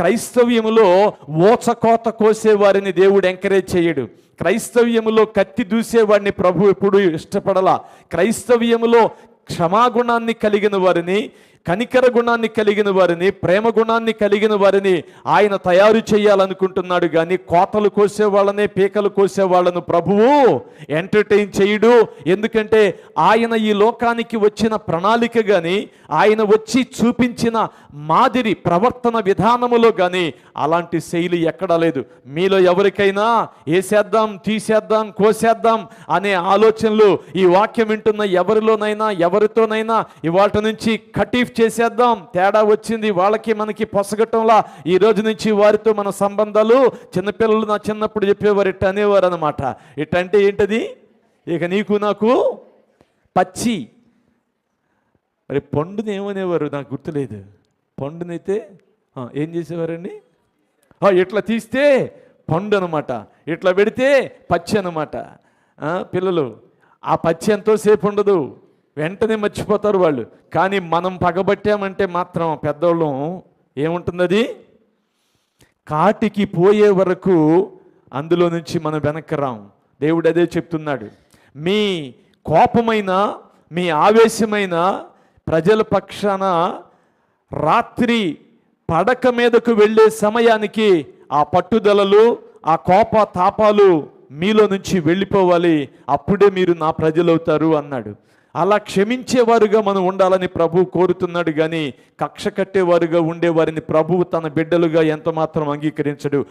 క్రైస్తవ్యములో ఓచకోత కోసేవారిని దేవుడు ఎంకరేజ్ చేయడు. క్రైస్తవ్యములో కత్తి దూసేవాడిని ప్రభు ఎప్పుడు ఇష్టపడలా. క్రైస్తవ్యములో క్షమాగుణాన్ని కలిగిన వారిని కనికర గుణాన్ని కలిగిన వారిని ప్రేమ గుణాన్ని కలిగిన వారిని ఆయన తయారు చేయాలనుకుంటున్నాడు. కానీ కోతలు కోసే వాళ్ళనే పీకలు కోసే వాళ్ళను ప్రభువు ఎంటర్టైన్ చేయడు. ఎందుకంటే ఆయన ఈ లోకానికి వచ్చిన ప్రణాళిక కానీ ఆయన వచ్చి చూపించిన మాదిరి ప్రవర్తన విధానములో కానీ అలాంటి శైలి ఎక్కడా లేదు. మీలో ఎవరికైనా వేసేద్దాం తీసేద్దాం కోసేద్దాం అనే ఆలోచనలు ఈ వాక్యం వింటున్న ఎవరిలోనైనా ఎవరితోనైనా ఇవాటి నుంచి కటీఫ్ చేసేద్దాం. తేడా వచ్చింది. వాళ్ళకి మనకి పొసగటంలా ఈ రోజు నుంచి వారితో మన సంబంధాలు చిన్నపిల్లలు నా చిన్నప్పుడు చెప్పేవారు ఇట్ట అనేవారు అనమాట ఇట్ట అంటే ఏంటది? ఇక నీకు నాకు పచ్చి. మరి పండుని ఏమనేవారు? నాకు గుర్తులేదు. పండునైతే ఏం చేసేవారండి? ఇట్లా తీస్తే పండు అనమాట ఇట్లా పెడితే పచ్చి అనమాట పిల్లలు ఆ పచ్చి ఎంతోసేపు ఉండదు. వెంటనే మర్చిపోతారు వాళ్ళు. కానీ మనం పగబట్టామంటే మాత్రం పెద్దోళ్ళం ఏముంటుంది అది కాటికి పోయే వరకు అందులో నుంచి మనం వెనక్కి రాం. దేవుడు అదే చెప్తున్నాడు. మీ కోపమైన మీ ఆవేశమైన ప్రజల పక్షాన రాత్రి పడక మీదకు వెళ్ళే సమయానికి ఆ పట్టుదలలు ఆ కోప తాపాలు మీలో నుంచి వెళ్ళిపోవాలి. అప్పుడే మీరు నా ప్రజలవుతారు అన్నాడు. అలా క్షమించేవారుగా మనం ఉండాలని ప్రభువు కోరుతున్నాడు కానీ కక్ష కట్టేవారుగా ఉండేవారిని ప్రభువు తన బిడ్డలుగా ఎంతమాత్రం అంగీకరించడు.